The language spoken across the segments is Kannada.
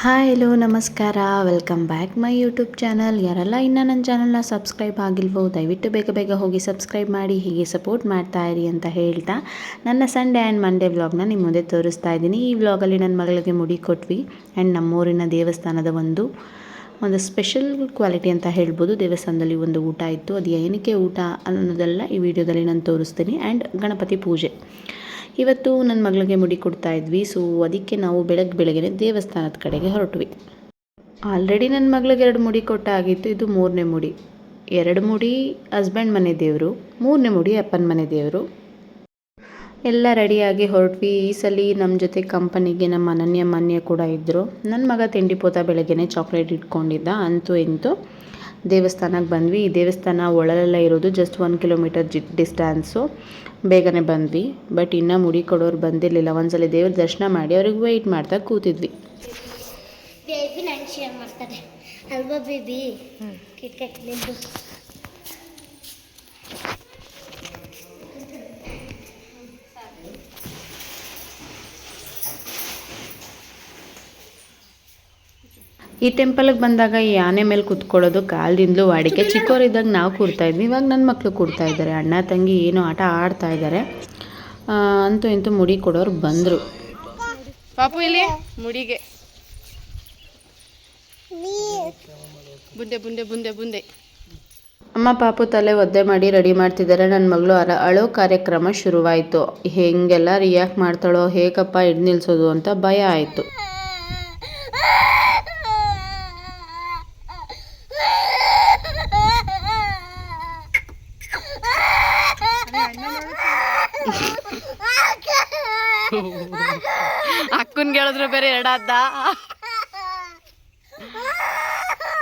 ಹಾಯ್, ಹಲೋ, ನಮಸ್ಕಾರ. Welcome back my YouTube channel ಯಾರೆಲ್ಲ ಇನ್ನೂ ನನ್ನ ಚಾನಲ್ನ ಸಬ್ಸ್ಕ್ರೈಬ್ ಆಗಿಲ್ವೋ, ದಯವಿಟ್ಟು ಬೇಗ ಬೇಗ ಹೋಗಿ ಸಬ್ಸ್ಕ್ರೈಬ್ ಮಾಡಿ, ಹೀಗೆ ಸಪೋರ್ಟ್ ಮಾಡ್ತಾ ಇರಿ ಅಂತ ಹೇಳ್ತಾ ನನ್ನ ಸಂಡೇ ಆ್ಯಂಡ್ ಮಂಡೇ ವ್ಲಾಗ್ನ ನಿಮ್ಮ ಮುಂದೆ ತೋರಿಸ್ತಾ ಇದ್ದೀನಿ. ಈ ವ್ಲಾಗಲ್ಲಿ ನನ್ನ ಮಗಳಿಗೆ ಮುಡಿ ಕೊಟ್ವಿ ಆ್ಯಂಡ್ ನಮ್ಮೂರಿನ ದೇವಸ್ಥಾನದ ಒಂದು ಒಂದು ಸ್ಪೆಷಲ್ ಕ್ವಾಲಿಟಿ ಅಂತ ಹೇಳ್ಬೋದು. ದೇವಸ್ಥಾನದಲ್ಲಿ ಒಂದು ಊಟ ಇತ್ತು. ಅದು ಏನಕ್ಕೆ ಊಟ ಅನ್ನೋದೆಲ್ಲ ಈ ವಿಡಿಯೋದಲ್ಲಿ ನಾನು ತೋರಿಸ್ತೀನಿ. ಆ್ಯಂಡ್ ಗಣಪತಿ ಪೂಜೆ. ಇವತ್ತು ನನ್ನ ಮಗಳಿಗೆ ಮುಡಿ ಕೊಡ್ತಾ ಇದ್ವಿ ಸೊ ಅದಕ್ಕೆ ನಾವು ಬೆಳಗ್ಗೆ ಬೆಳಗ್ಗೆ ದೇವಸ್ಥಾನದ ಕಡೆಗೆ ಹೊರಟ್ವಿ. ಆಲ್ರೆಡಿ ನನ್ನ ಮಗಳಿಗೆ ಎರಡು ಮುಡಿ ಕೊಟ್ಟಾಗಿತ್ತು, ಇದು ಮೂರನೇ ಮುಡಿ. ಎರಡು ಮುಡಿ ಹಸ್ಬೆಂಡ್ ಮನೆ ದೇವರು, ಮೂರನೇ ಮುಡಿ ಅಪ್ಪನ ಮನೆ ದೇವರು. ಎಲ್ಲ ರೆಡಿಯಾಗಿ ಹೊರಟ್ವಿ. ಈ ಸಲ ನಮ್ಮ ಜೊತೆ ಕಂಪನಿಗೆ ನಮ್ಮ ಅನನ್ಯ ಮಾನ್ಯ ಕೂಡ ಇದ್ದರು ನನ್ನ ಮಗ ತಿಂಡಿ ಪೋತ ಬೆಳಗ್ಗೆನೆ ಚಾಕ್ಲೇಟ್ ಇಟ್ಕೊಂಡಿದ್ದ, ಅಂತೂ ಇಂತೂ. ದೇವಸ್ಥಾನಕ್ಕೆ ಬಂದ್ವಿ. ಈ ದೇವಸ್ಥಾನ ಒಳಲೆಲ್ಲ ಇರೋದು ಜಸ್ಟ್ ಒನ್ ಕಿಲೋಮೀಟರ್ ಜಿ ಡಿಸ್ಟ್ಯಾನ್ಸು ಬೇಗನೆ ಬಂದ್ವಿ. ಬಟ್ ಇನ್ನೂ ಮುಡಿ ಕೊಡೋರು ಬಂದಿರಲಿಲ್ಲ. ಒಂದ್ಸಲ ದೇವ್ರ ದರ್ಶನ ಮಾಡಿ ಅವ್ರಿಗೆ ವೆಯ್ಟ್ ಮಾಡ್ತಾ ಕೂತಿದ್ವಿ. ಬೇಬಿ ನಾನು ಶೇರ್ ಮಾಡ್ತಾರೆ ಅಲ್ವಾ ಬೇಬಿ ಕಿಟ್ಕಟ್ ಈ ಟೆಂಪಲ್ಗೆ ಬಂದಾಗ ಈ ಆನೆ ಮೇಲೆ ಕುತ್ಕೊಳ್ಳೋದು ಕಾಲದಿಂದಲೂ ವಾಡಿಕೆ. ಚಿಕ್ಕವರಿದ್ದಾಗ ನಾವು ಕೂರ್ತಾ ಇದ್ವಿ. ಇವಾಗ ನನ್ನ ಮಕ್ಕಳು ಕೂರ್ತಾ ಇದ್ದಾರೆ. ಅಣ್ಣ ತಂಗಿ ಏನೋ ಆಟ ಆಡ್ತಾ ಇದ್ದಾರೆ. ಅಂತೂ ಇಂತೂ ಮುಡಿ ಕೊಡೋರು ಬಂದರು. ಪಾಪು ಇಲ್ಲಿ ಮುಡಿಗೆ. ಬುಂದೆ ಬುಂದೆ ಬುಂದೆ ಬುಂದೆ. ಅಮ್ಮ ಪಾಪು ತಲೆ ಒದ್ದೆ ಮಾಡಿ ರೆಡಿ ಮಾಡ್ತಿದ್ದಾರೆ. ನನ್ನ ಮಗಳು ಅರ ಅಳೋ ಕಾರ್ಯಕ್ರಮ ಶುರುವಾಯಿತು. ಹೇಗೆಲ್ಲ ರಿಯಾಕ್ಟ್ ಮಾಡ್ತಾಳೋ ಹೇಗಪ್ಪ ಹಿಡ್ದು ನಿಲ್ಸೋದು ಅಂತ ಭಯ ಆಯಿತು. ಅಕ್ಕನ್ ಹೇಳಿದ್ರು ಬೇರೆ ಎರಡಾದ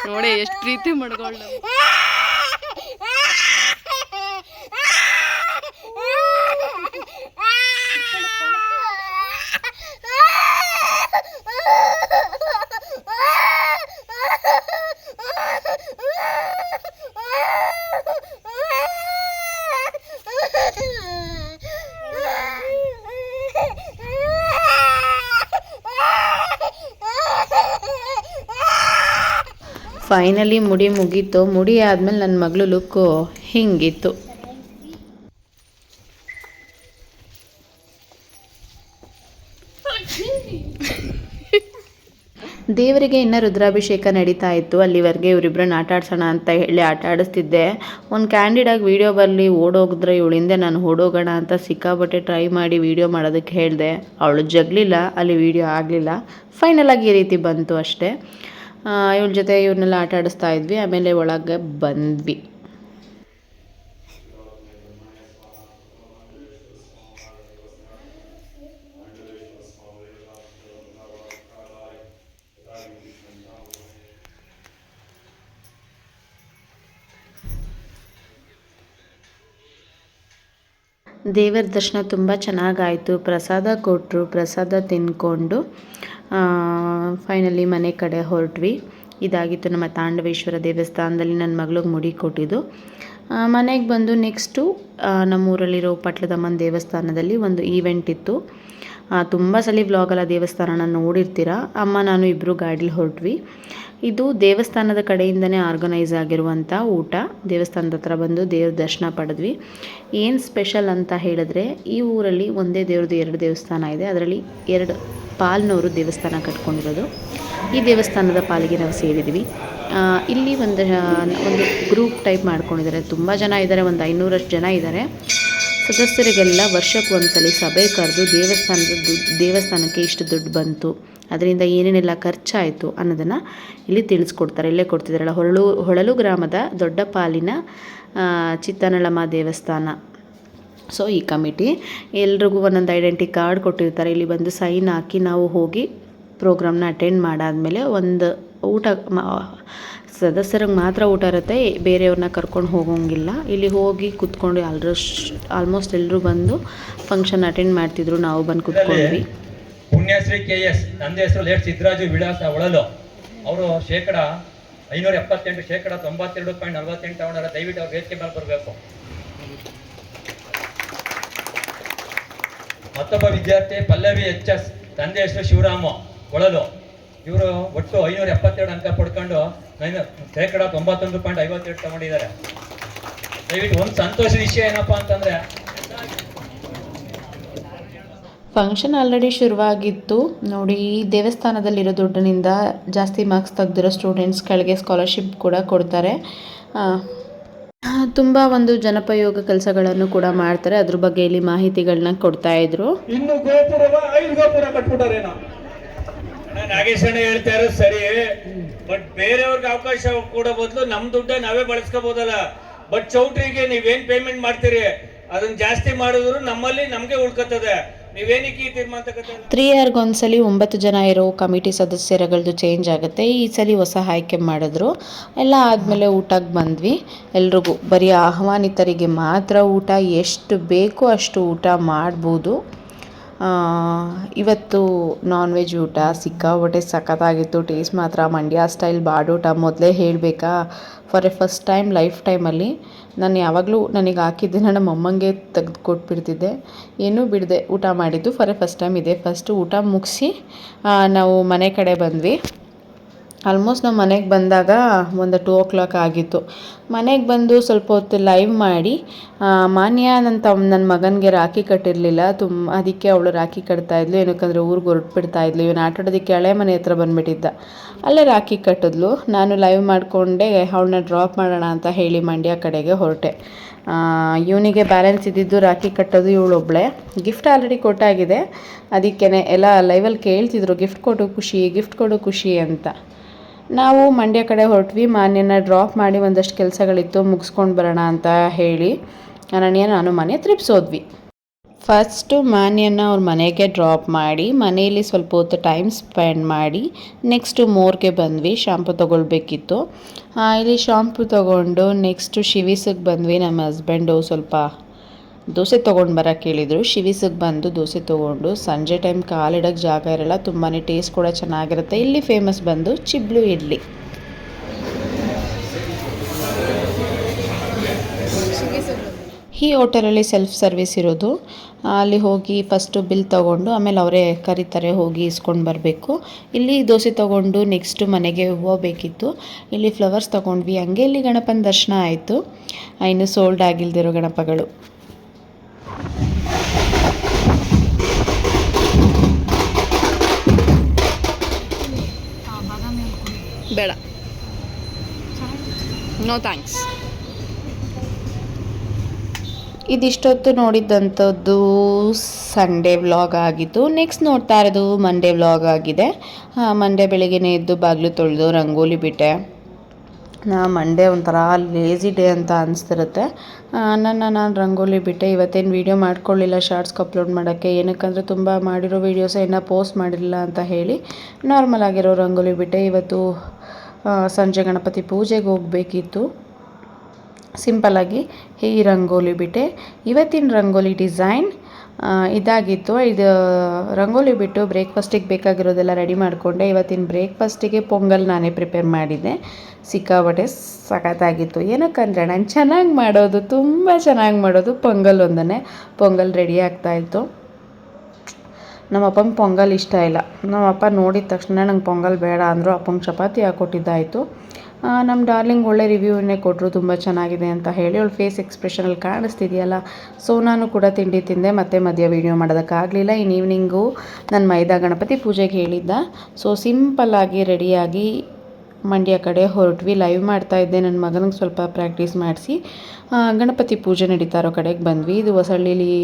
ನೋಡಿ ಎಷ್ಟು ಪ್ರೀತಿ ಮಾಡ್ಕೊಳ್ಳು ಫೈನಲಿ ಮುಡಿ ಮುಗೀತು. ಮುಡಿ ಆದಮೇಲೆ ನನ್ನ ಮಗಳು ಲುಕ್ಕು ಹಿಂಗಿತ್ತು. ದೇವರಿಗೆ ಇನ್ನು ರುದ್ರಾಭಿಷೇಕ ನಡೀತಾ ಇತ್ತು. ಅಲ್ಲಿವರೆಗೆ ಇವರಿಬ್ಬರನ್ನ ಆಟ ಆಡ್ಸೋಣ ಅಂತ ಹೇಳಿ ಆಟ ಆಡಿಸ್ತಿದ್ದೆ. ಒಂದು ಕ್ಯಾಂಡಿಡಾಗಿ ವೀಡಿಯೋ ಬರಲಿ, ಓಡೋಗಿದ್ರೆ ಇವಳಿಂದ ನಾನು ಓಡೋಗೋಣ ಅಂತ ಸಿಕ್ಕಾಬಟ್ಟೆ ಟ್ರೈ ಮಾಡಿ ವೀಡಿಯೋ ಮಾಡೋದಕ್ಕೆ ಹೇಳಿದೆ. ಅವಳು ಜಗ್ಲಿಲ್ಲ, ಅಲ್ಲಿ ವೀಡಿಯೋ ಆಗಲಿಲ್ಲ. ಫೈನಲಾಗಿ ಈ ರೀತಿ ಬಂತು ಅಷ್ಟೇ. ಇವಳ ಜೊತೆ ಇವ್ರನ್ನೆಲ್ಲ ಆಟ ಆಡಿಸ್ತಾ ಇದ್ವಿ, ಆಮೇಲೆ ಒಳಗೆ ಬಂದ್ವಿ. ದೇವರ ದರ್ಶನ ತುಂಬ ಚೆನ್ನಾಗಾಯಿತು. ಪ್ರಸಾದ ಕೊಟ್ಟರು ಪ್ರಸಾದ ತಿಂದ್ಕೊಂಡು ಫೈನಲಿ ಮನೆ ಕಡೆ ಹೊರಟ್ವಿ. ಇದಾಗಿತ್ತು ನಮ್ಮ ತಾಂಡವೇಶ್ವರ ದೇವಸ್ಥಾನದಲ್ಲಿ ನನ್ನ ಮಗಳಿಗೆ ಮುಡಿ ಕೊಟ್ಟಿದ್ದು. ಮನೆಗೆ ಬಂದು ನೆಕ್ಸ್ಟು ನಮ್ಮೂರಲ್ಲಿರೋ ಪಟ್ಲದಮ್ಮನ ದೇವಸ್ಥಾನದಲ್ಲಿ ಒಂದು ಈವೆಂಟ್ ಇತ್ತು. ತುಂಬ ಸಲ ವ್ಲಾಗಲ್ಲ ದೇವಸ್ಥಾನನ ನೋಡಿರ್ತೀರ? ಅಮ್ಮ, ನಾನು ಇಬ್ಬರು ಗಾಡಿಲಿ ಹೊರಟ್ವಿ. ಇದು ದೇವಸ್ಥಾನದ ಕಡೆಯಿಂದನೇ ಆರ್ಗನೈಸ್ ಆಗಿರುವಂಥ ಊಟ. ದೇವಸ್ಥಾನದ ಹತ್ರ ಬಂದು ದೇವ್ರ ದರ್ಶನ ಪಡೆದ್ವಿ. ಏನು ಸ್ಪೆಷಲ್ ಅಂತ ಹೇಳಿದ್ರೆ, ಈ ಊರಲ್ಲಿ ಒಂದೇ ದೇವ್ರದ್ದು ಎರಡು ದೇವಸ್ಥಾನ ಇದೆ. ಅದರಲ್ಲಿ ಎರಡು ಪಾಲ್ನವರು ದೇವಸ್ಥಾನ ಕಟ್ಕೊಂಡಿರೋದು. ಈ ದೇವಸ್ಥಾನದ ಪಾಲಿಗೆ ನಾವು ಸೇರಿದ್ವಿ. ಇಲ್ಲಿ ಒಂದು ಒಂದು ಗ್ರೂಪ್ ಟೈಪ್ ಮಾಡ್ಕೊಂಡಿದ್ದಾರೆ. ತುಂಬ ಜನ ಇದ್ದಾರೆ, ಒಂದು ಐನೂರಷ್ಟು ಜನ ಇದ್ದಾರೆ. ಸದಸ್ಯರಿಗೆಲ್ಲ ವರ್ಷಕ್ಕೆ ಒಂದ್ಸಲ ಸಭೆ ಕರೆದು ದೇವಸ್ಥಾನದ ದೇವಸ್ಥಾನಕ್ಕೆ ಇಷ್ಟು ದುಡ್ಡು ಬಂತು. ಅದರಿಂದ ಏನೇನೆಲ್ಲ ಖರ್ಚಾಯಿತು ಅನ್ನೋದನ್ನು ಇಲ್ಲಿ ತಿಳಿಸ್ಕೊಡ್ತಾರೆ. ಇಲ್ಲೇ ಕೊಡ್ತಿದ್ದಾರಲ್ಲ, ಹೊರಳು, ಹೊಳಲು ಗ್ರಾಮದ ದೊಡ್ಡ ಪಾಲಿನ ಚಿತ್ತನಳಮ್ಮ ದೇವಸ್ಥಾನ. ಸೊ ಈ ಕಮಿಟಿ ಎಲ್ರಿಗೂ ಒಂದೊಂದು ಐಡೆಂಟಿ ಕಾರ್ಡ್ ಕೊಟ್ಟಿರ್ತಾರೆ. ಇಲ್ಲಿ ಬಂದು ಸೈನ್ ಹಾಕಿ ನಾವು ಹೋಗಿ ಪ್ರೋಗ್ರಾಮ್ನ ಅಟೆಂಡ್ ಮಾಡಾದಮೇಲೆ ಒಂದು ಊಟ ಸದಸ್ಯರಿಗೆ ಮಾತ್ರ ಊಟ ಇರುತ್ತೆ. ಬೇರೆಯವ್ರನ್ನ ಕರ್ಕೊಂಡು ಹೋಗೋಂಗಿಲ್ಲ. ಇಲ್ಲಿ ಹೋಗಿ ಕುತ್ಕೊಂಡು ಆಲ್ರಸ್ಟ್ ಆಲ್ಮೋಸ್ಟ್ ಎಲ್ಲರೂ ಬಂದು ಫಂಕ್ಷನ್ ಅಟೆಂಡ್ ಮಾಡ್ತಿದ್ರು. ನಾವು ಬಂದು ಕುತ್ಕೊಂಡ್ವಿ. ಪುಣ್ಯಶ್ರೀ ಕೆ ಎಸ್ ನಂದೇ ಹೆಸರು ಲೇಟ್ ಸಿದ್ದರಾಜು ವಿಳಾಸ ಒಳಲು. ಅವರು ಶೇಕಡ ಐನೂರ ಎಪ್ಪತ್ತೆಂಟು, ಶೇಕಡ ತೊಂಬತ್ತೆರಡು ಪಾಯಿಂಟ್ ನಲವತ್ತೆಂಟು ತಗೊಂಡಾರ ದಯವಿಟ್ಟು ಅವ್ರು ವೇದಿಕೆ ಮೇಲೆ ಬರಬೇಕು. ಮತ್ತೊಬ್ಬ ವಿದ್ಯಾರ್ಥಿ ಪಲ್ಲವಿ ಎಚ್ ಎಸ್ ತಂದೆ ಹೆಸರು ಶಿವರಾಮ ಕೊಳಲು. ಇವರು ಒಟ್ಟು ಐನೂರ ಎಪ್ಪತ್ತೆರಡು ಅಂಕ ಪಡ್ಕೊಂಡು ಶೇಕಡ ತೊಂಬತ್ತೊಂದು ಪಾಯಿಂಟ್ ಐವತ್ತೆರಡು ತಗೊಂಡಿದ್ದಾರೆ. ದಯವಿಟ್ಟು ಒಂದು ಸಂತೋಷದ ವಿಷಯ ಏನಪ್ಪಾ ಅಂತಂದ್ರೆ ಫಂಕ್ಷನ್ ಆಲ್ರೆಡಿ ಶುರುವಾಗಿತ್ತು. ನೋಡಿ, ಈ ದೇವಸ್ಥಾನದಲ್ಲಿರೋ ದುಡ್ಡಿನಿಂದ ಜಾಸ್ತಿ ಮಾರ್ಕ್ಸ್ ತೆಗೆದಿರೋ ಸ್ಟೂಡೆಂಟ್ಸ್ಗಳಿಗೆ ಸ್ಕಾಲರ್ಶಿಪ್ ಕೂಡ ಕೊಡ್ತಾರೆ. ತುಂಬ ಒಂದು ಜನಪಯೋಗ ಕೆಲಸಗಳನ್ನು ಕೂಡ ಮಾಡ್ತಾರೆ. ಅದ್ರ ಬಗ್ಗೆ ಇಲ್ಲಿ ಮಾಹಿತಿಗಳನ್ನ ಕೊಡ್ತಾ ಇದ್ರು. ಇನ್ನು ಗೋಪುರವ ಐದು ಗೋಪುರ ಕಟ್ಬಿಟ್ಟಾರೇನೋ? ನಾಗೇಶ್ ಅಣ್ಣ ಹೇಳ್ತಾ ಇರೋದು ಸರಿ ಬಟ್ ಬೇರೆಯವ್ರಿಗೆ ಅವಕಾಶ ಕೊಡೋ ಬದಲು ನಮ್ ದುಡ್ಡ ನಾವೇ ಬಳಸ್ಕೋಬಹುದಲ್ಲ ಬಟ್ ಚೌಟ್ರಿಗೆ ನೀವೇನ್ ಪೇಮೆಂಟ್ ಮಾಡ್ತೀರಿ? ಅದನ್ನ ಜಾಸ್ತಿ ಮಾಡಿದ್ರು ನಮ್ಮಲ್ಲಿ ನಮ್ಗೆ ಉಳ್ಕತ್ತದೆ. ನೀವೇನಕ್ಕೆ ಇಯರ್ಗೆ ಒಂದ್ಸಲಿ ತ್ರೀ ಒಂಬತ್ತು ಜನ ಇರೋ ಕಮಿಟಿ ಸದಸ್ಯರಗಳದ್ದು ಚೇಂಜ್ ಆಗುತ್ತೆ. ಈ ಸಲ ಹೊಸ ಆಯ್ಕೆ ಮಾಡಿದ್ರು. ಎಲ್ಲ ಆದಮೇಲೆ ಊಟಕ್ಕೆ ಬಂದ್ವಿ. ಎಲ್ರಿಗೂ ಬರೀ ಆಹ್ವಾನಿತರಿಗೆ ಮಾತ್ರ ಊಟ, ಎಷ್ಟು ಬೇಕೋ ಅಷ್ಟು ಊಟ ಮಾಡ್ಬೋದು. ಇವತ್ತು ನಾನ್ ವೆಜ್ ಊಟ ಸಿಕ್ಕಾಪಟ್ಟೆ ಸಖತ್ತಾಗಿತ್ತು ಟೇಸ್ಟ್ ಮಾತ್ರ. ಮಂಡ್ಯ ಸ್ಟೈಲ್ ಬಾಡೂಟ ಮೊದಲೇ ಹೇಳಬೇಕಾ? For a first time life ಟೈಮಲ್ಲಿ ನಾನು ಯಾವಾಗಲೂ ನನಗೆ ಹಾಕಿದ್ದೆ ನಮ್ಮ ಅಮ್ಮಂಗೆ ತೆಗೆದು ಕೊಟ್ಬಿಡ್ತಿದ್ದೆ. ಏನೂ ಬಿಡದೆ ಊಟ ಮಾಡಿದ್ದು. ಫಾರ್ ಎ ಫಸ್ಟ್ ಟೈಮ್ ಇದೆ. ಫಸ್ಟು ಊಟ ಮುಗಿಸಿ ನಾವು ಮನೆ ಕಡೆ ಬಂದ್ವಿ. ಆಲ್ಮೋಸ್ಟ್ ನಾವು ಮನೆಗೆ ಬಂದಾಗ ಒಂದು ಟೂ ಓ ಕ್ಲಾಕ್ ಆಗಿತ್ತು. ಮನೆಗೆ ಬಂದು ಸ್ವಲ್ಪ ಹೊತ್ತು ಲೈವ್ ಮಾಡಿ ಮಾನ್ಯ ನನ್ನ ತಮ್ಮ ನನ್ನ ಮಗನಿಗೆ ರಾಖಿ ಕಟ್ಟಿರಲಿಲ್ಲ. ತುಂಬ ಅದಕ್ಕೆ ಅವಳು ರಾಖಿ ಕಟ್ತಾ ಇದ್ಲು. ಏನಕ್ಕಂದರೆ ಊರಿಗೆ ಇದ್ಲು. ಇವನು ಆಟಾಡೋದಕ್ಕೆ ಹಳೆ ಮನೆ ಹತ್ರ ಬಂದುಬಿಟ್ಟಿದ್ದ. ಅಲ್ಲೇ ರಾಖಿ ಕಟ್ಟಿದ್ಲು. ನಾನು ಲೈವ್ ಮಾಡಿಕೊಂಡೆ, ಅವಳನ್ನ ಡ್ರಾಪ್ ಮಾಡೋಣ ಅಂತ ಹೇಳಿ ಮಂಡ್ಯ ಕಡೆಗೆ ಹೊರಟೆ. ಇವನಿಗೆ ಬ್ಯಾಲೆನ್ಸ್ ಇದ್ದಿದ್ದು ರಾಖಿ ಕಟ್ಟೋದು ಇವಳೊಬ್ಳೆ ಗಿಫ್ಟ್ ಆಲ್ರೆಡಿ ಕೊಟ್ಟಾಗಿದೆ. ಅದಕ್ಕೇ ಎಲ್ಲ ಲೈವಲ್ಲಿ ಕೇಳ್ತಿದ್ರು ಗಿಫ್ಟ್ ಕೊಡು ಖುಷಿ ಗಿಫ್ಟ್ ಕೊಡು ಖುಷಿ ಅಂತ. ನಾವು ಮಂಡ್ಯ ಕಡೆ ಹೊರಟ್ವಿ, ಮಾನ್ಯನ ಡ್ರಾಪ್ ಮಾಡಿ ಒಂದಷ್ಟು ಕೆಲಸಗಳಿತ್ತು, ಮುಗಿಸ್ಕೊಂಡು ಬರೋಣ ಅಂತ ಹೇಳಿ ಅನನ್ಯ, ನಾನು ಮನೆ ತ್ರಿಪ್ಸೋದ್ವಿ ಫಸ್ಟು ಮಾನ್ಯನ ಅವ್ರ ಮನೆಗೆ ಡ್ರಾಪ್ ಮಾಡಿ, ಮನೆಯಲ್ಲಿ ಸ್ವಲ್ಪ ಹೊತ್ತು ಟೈಮ್ ಸ್ಪೆಂಡ್ ಮಾಡಿ ನೆಕ್ಸ್ಟು ಮೋರ್ಗೆ ಬಂದ್ವಿ ಶಾಂಪು ತೊಗೊಳ್ಬೇಕಿತ್ತು. ಇಲ್ಲಿ ಶಾಂಪು ತೊಗೊಂಡು ನೆಕ್ಸ್ಟು ಶಿವಿಸಿಗೆ ಬಂದ್ವಿ, ನಮ್ಮ ಹಸ್ಬೆಂಡು ಸ್ವಲ್ಪ ದೋಸೆ ತೊಗೊಂಡು ಬರೋಕ್ಕೆ ಹೇಳಿದರು ಶಿವಿಸಿಗೆ ಬಂದು ದೋಸೆ ತೊಗೊಂಡು ಸಂಜೆ ಟೈಮ್ ಕಾಲಿಡೋಕ್ಕೆ ಜಾಗ ಇರಲ್ಲ ತುಂಬಾ ಟೇಸ್ಟ್ ಕೂಡ ಚೆನ್ನಾಗಿರುತ್ತೆ. ಇಲ್ಲಿ ಫೇಮಸ್ ಬಂದು ಚಿಬ್ಲು ಇಡ್ಲಿ. ಈ ಹೋಟೆಲಲ್ಲಿ ಸೆಲ್ಫ್ ಸರ್ವಿಸ್ ಇರೋದು. ಅಲ್ಲಿ ಹೋಗಿ ಫಸ್ಟು ಬಿಲ್ ತೊಗೊಂಡು ಆಮೇಲೆ ಅವರೇ ಕರೀತಾರೆ, ಹೋಗಿ ಇಸ್ಕೊಂಡು ಬರಬೇಕು. ಇಲ್ಲಿ ದೋಸೆ ತೊಗೊಂಡು ನೆಕ್ಸ್ಟು ಮನೆಗೆ ಹೂವು ಬೇಕಿತ್ತು. ಇಲ್ಲಿ ಫ್ಲವರ್ಸ್ ತೊಗೊಂಡ್ವಿ. ಹಂಗೆ ಇಲ್ಲಿ ಗಣಪನ ದರ್ಶನ ಆಯಿತು. ಇನ್ನು ಸೋಲ್ಡ್ ಆಗಿಲ್ದಿರೋ ಗಣಪಗಳು. ಬೇಡ. ನೋ ಥ್ಯಾಂಕ್ಸ್ ಇದಿಷ್ಟೊತ್ತು ನೋಡಿದ್ದಂಥದ್ದು ಸಂಡೇ ವ್ಲಾಗ್ ಆಗಿತ್ತು ನೆಕ್ಸ್ಟ್ ನೋಡ್ತಾ ಇರೋದು ಮಂಡೇ ವ್ಲಾಗ್ ಆಗಿದೆ. ಮಂಡೇ ಬೆಳಗ್ಗೆನೇ ಎದ್ದು ಬಾಗಿಲು ತೊಳೆದು, ರಂಗೋಲಿ ಬಿಟ್ಟೆ. ಮಂಡೇ ಒಂಥರ ಲೇಸಿ ಡೇ ಅಂತ ಅನಿಸ್ತಿರುತ್ತೆ. ನನ್ನ ನಾನು ರಂಗೋಲಿ ಬಿಟ್ಟೆ. ಇವತ್ತೇನು ವೀಡಿಯೋ ಮಾಡ್ಕೊಳ್ಳಿಲ್ಲ ಶಾರ್ಟ್ಸ್ಗೆ ಅಪ್ಲೋಡ್ ಮಾಡೋಕ್ಕೆ. ಏನಕ್ಕಂದರೆ ತುಂಬ ಮಾಡಿರೋ ವೀಡಿಯೋಸ ಇನ್ನೂ ಪೋಸ್ಟ್ ಮಾಡಿರಲಿಲ್ಲ ಅಂತ ಹೇಳಿ ನಾರ್ಮಲ್ ಆಗಿರೋ ರಂಗೋಲಿ ಬಿಟ್ಟೆ. ಇವತ್ತು ಸಂಜೆ ಗಣಪತಿ ಪೂಜೆಗೆ ಹೋಗಬೇಕಿತ್ತು. ಸಿಂಪಲ್ಲಾಗಿ ಈ ರಂಗೋಲಿ ಬಿಟ್ಟೆ. ಇವತ್ತಿನ ರಂಗೋಲಿ ಡಿಸೈನ್ ಇದಾಗಿತ್ತು. ಇದು ರಂಗೋಲಿ ಬಿಟ್ಟು ಬ್ರೇಕ್ಫಾಸ್ಟಿಗೆ ಬೇಕಾಗಿರೋದೆಲ್ಲ ರೆಡಿ ಮಾಡಿಕೊಂಡೆ. ಇವತ್ತಿನ ಬ್ರೇಕ್ಫಾಸ್ಟಿಗೆ ಪೊಂಗಲ್ ನಾನೇ ಪ್ರಿಪೇರ್ ಮಾಡಿದ್ದೆ. ಸಿಕ್ಕಾಪಟ್ಟೆ ಸಖತ್ತಾಗಿತ್ತು. ಏನಕ್ಕಂದರೆ ನಾನು ಚೆನ್ನಾಗಿ ಮಾಡೋದು, ತುಂಬ ಚೆನ್ನಾಗಿ ಮಾಡೋದು ಪೊಂಗಲ್ ಒಂದನೇ ಪೊಂಗಲ್ ರೆಡಿ ಆಗ್ತಾಯಿತ್ತು ನಮ್ಮಪ್ಪಂಗೆ ಪೊಂಗಲ್ ಇಷ್ಟ ಇಲ್ಲ. ನಮ್ಮಪ್ಪ ನೋಡಿದ ತಕ್ಷಣ ನಂಗೆ ಪೊಂಗಲ್ ಬೇಡ ಅಂದರು ಅಪ್ಪಂಗೆ ಚಪಾತಿ ಹಾಕ್ಕೊಟ್ಟಿದ್ದಾಯಿತು. ನಮ್ಮ ಡಾರ್ಲಿಂಗ್ ಒಳ್ಳೆ ರಿವ್ಯೂನೇ ಕೊಟ್ಟರು ತುಂಬ ಚೆನ್ನಾಗಿದೆ ಅಂತ ಹೇಳಿ. ಅವಳು ಫೇಸ್ ಎಕ್ಸ್ಪ್ರೆಷನಲ್ಲಿ ಕಾಣಿಸ್ತಿದೆಯಲ್ಲ? ಸೊ ನಾನು ಕೂಡ ತಿಂಡಿ ತಿಂದೆ, ಮತ್ತೆ ಮಧ್ಯ ವೀಡಿಯೋ ಮಾಡೋದಕ್ಕಾಗಲಿಲ್ಲ. ಇನ್ನು ಈವ್ನಿಂಗು ನನ್ನ ಮೈದಾ ಗಣಪತಿ ಪೂಜೆಗೆ ಹೇಳಿದ್ದ. ಸೊ ಸಿಂಪಲ್ಲಾಗಿ ರೆಡಿಯಾಗಿ ಮಂಡ್ಯ ಕಡೆ ಹೊರಟ್ವಿ ಲೈವ್ ಮಾಡ್ತಾ ಇದ್ದೆ. ನನ್ನ ಮಗನಿಗೆ ಸ್ವಲ್ಪ ಪ್ರಾಕ್ಟೀಸ್ ಮಾಡಿಸಿ ಗಣಪತಿ ಪೂಜೆ ನಡೀತಾ ಇರೋ ಕಡೆಗೆ ಬಂದ್ವಿ. ಇದು ಹೊಸಳ್ಳಿಲಿ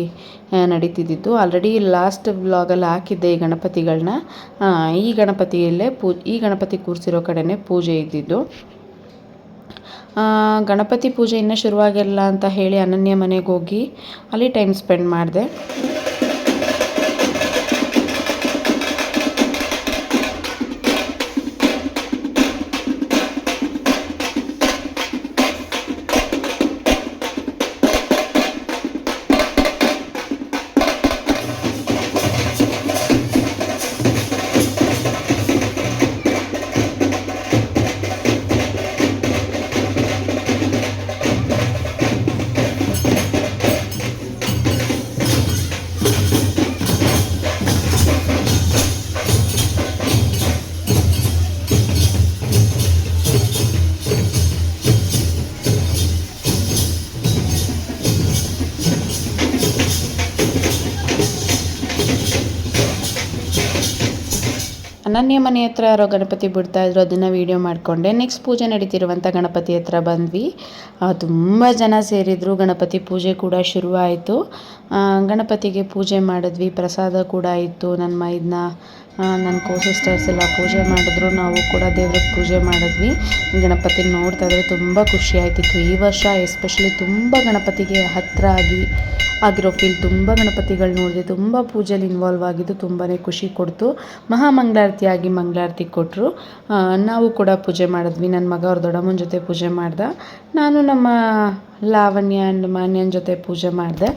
ನಡೀತಿದ್ದಿತ್ತು ಆಲ್ರೆಡಿ ಲಾಸ್ಟ್ ವ್ಲಾಗಲ್ಲಿ ಹಾಕಿದ್ದೆ ಈ ಗಣಪತಿಗಳನ್ನ ಈ ಗಣಪತಿಯಲ್ಲೇ ಪೂ, ಈ ಗಣಪತಿ ಕೂರಿಸಿರೋ ಕಡೆನೇ ಪೂಜೆ ಇದ್ದಿದ್ದು. ಗಣಪತಿ ಪೂಜೆ ಇನ್ನೂ ಶುರುವಾಗಿಲ್ಲ ಅಂತ ಹೇಳಿ ಅನನ್ಯ ಮನೆಗೆ ಹೋಗಿ ಅಲ್ಲಿ ಟೈಮ್ ಸ್ಪೆಂಡ್ ಮಾಡಿದೆ. ಅನನ್ಯ ಮನೆ ಹತ್ರ ಯಾರೋ ಗಣಪತಿ ಬಿಡ್ತಾ ಇದ್ರು, ಅದನ್ನು ವೀಡಿಯೋ ಮಾಡಿಕೊಂಡೆ. ನೆಕ್ಸ್ಟ್ ಪೂಜೆ ನಡೀತಿರುವಂಥ ಗಣಪತಿ ಹತ್ರ ಬಂದ್ವಿ. ತುಂಬ ಜನ ಸೇರಿದ್ರು. ಗಣಪತಿ ಪೂಜೆ ಕೂಡ ಶುರುವಾಯಿತು. ಗಣಪತಿಗೆ ಪೂಜೆ ಮಾಡಿದ್ವಿ. ಪ್ರಸಾದ ಕೂಡ ಇತ್ತು. ನನ್ನ ಮೈದನ್ನ ನನ್ನ ಕೋ ಸಿಸ್ಟರ್ಸ್ ಎಲ್ಲ ಪೂಜೆ ಮಾಡಿದ್ರು. ನಾವು ಕೂಡ ದೇವ್ರಿಗೆ ಪೂಜೆ ಮಾಡಿದ್ವಿ. ಗಣಪತಿ ನೋಡ್ತಾ ಇದ್ರೆ ತುಂಬ ಖುಷಿ ಆಯ್ತಿತ್ತು. ಈ ವರ್ಷ ಎಸ್ಪೆಷಲಿ ತುಂಬ ಗಣಪತಿಗೆ ಹತ್ತಿರ ಆಗಿ ಆಗಿರೋ ಫೀಲ್ ತುಂಬ ಗಣಪತಿಗಳು ನೋಡಿದೆ, ತುಂಬ ಪೂಜೆಲಿ ಇನ್ವಾಲ್ವ್ ಆಗಿದ್ದು ತುಂಬಾ ಖುಷಿ ಕೊಡ್ತು. ಮಹಾಮಂಗಳಾರತಿಯಾಗಿ ಮಂಗಳಾರತಿ ಕೊಟ್ಟರು ನಾವು ಕೂಡ ಪೂಜೆ ಮಾಡಿದ್ವಿ. ನನ್ನ ಮಗ ಅವ್ರ ದೊಡ್ಡಮ್ಮನ ಜೊತೆ ಪೂಜೆ ಮಾಡ್ದೆ. ನಾನು ನಮ್ಮ ಲಾವಣ್ಯ ಆ್ಯಂಡ್ ಮಾನ್ಯನ ಜೊತೆ ಪೂಜೆ ಮಾಡಿದೆ.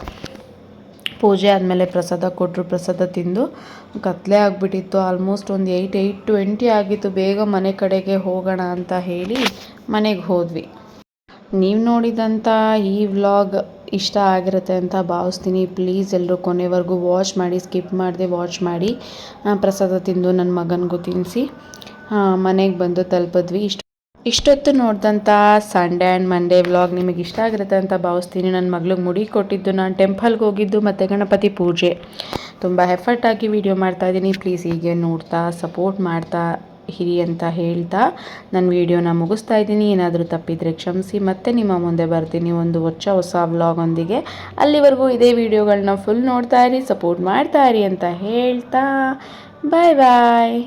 ಪೂಜೆ ಆದಮೇಲೆ ಪ್ರಸಾದ ಕೊಟ್ಟರು ಪ್ರಸಾದ ತಿಂದು. ಕತ್ಲೆ ಆಗಿಬಿಟ್ಟಿತ್ತು. ಆಲ್ಮೋಸ್ಟ್ ಒಂದು ಏಯ್ಟ್ ಏಯ್ಟ್ ಟ್ವೆಂಟಿ ಆಗಿತ್ತು. ಬೇಗ ಮನೆ ಕಡೆಗೆ ಹೋಗೋಣ ಅಂತ ಹೇಳಿ ಮನೆಗೆ ಹೋದ್ವಿ. ನೀವು ನೋಡಿದಂಥ ಈ ವ್ಲಾಗ್ ಇಷ್ಟ ಆಗಿರುತ್ತೆ ಅಂತ ಭಾವಿಸ್ತೀನಿ. ಪ್ಲೀಸ್ ಎಲ್ಲರೂ ಕೊನೆವರೆಗೂ ವಾಚ್ ಮಾಡಿ ಸ್ಕಿಪ್ ಮಾಡದೆ ವಾಚ್ ಮಾಡಿ. ಪ್ರಸಾದ ತಿಂದು ನನ್ನ ಮಗನಿಗೂ ತಿನ್ನಿಸಿ ಮನೆಗೆ ಬಂದು ತಲುಪಿದ್ವಿ. ಇಷ್ಟು ಇಷ್ಟೊತ್ತು ನೋಡಿದಂಥ ಸಂಡೇ ಆ್ಯಂಡ್ ಮಂಡೇ ವ್ಲಾಗ್ ನಿಮಗೆ ಇಷ್ಟ ಆಗಿರುತ್ತೆ ಅಂತ ಭಾವಿಸ್ತೀನಿ. ನನ್ನ ಮಗಳಿಗೆ ಮುಡಿ ಕೊಟ್ಟಿದ್ದು ನಾನು ಟೆಂಪಲ್ಗೆ ಹೋಗಿದ್ದು ಮತ್ತು ಗಣಪತಿ ಪೂಜೆ. ತುಂಬ ಎಫರ್ಟಾಗಿ ವೀಡಿಯೋ ಮಾಡ್ತಾಯಿದ್ದೀನಿ ಪ್ಲೀಸ್ ಹೀಗೆ ನೋಡ್ತಾ ಸಪೋರ್ಟ್ ಮಾಡ್ತಾ. ಹಿರಿ ಅಂತ ಹೇಳ್ತಾ ನನ್ನ ವಿಡಿಯೋನ ಮುಗಿಸ್ತಾ ಇದ್ದೀನಿ. ಏನಾದರೂ ತಪ್ಪಿದರೆ ಕ್ಷಮಿಸಿ. ಮತ್ತೆ ನಿಮ್ಮ ಮುಂದೆ ಬರ್ತೀನಿ ಒಂದು ಹೊಸ ಹೊಸ ವ್ಲಾಗೊಂದಿಗೆ. ಅಲ್ಲಿವರೆಗೂ ಇದೇ ವಿಡಿಯೋಗಳನ್ನ ಫುಲ್ ನೋಡ್ತಾ ಇರಿ ಸಪೋರ್ಟ್ ಮಾಡ್ತಾ ಇರಿ ಅಂತ ಹೇಳ್ತಾ ಬಾಯ್ ಬಾಯ್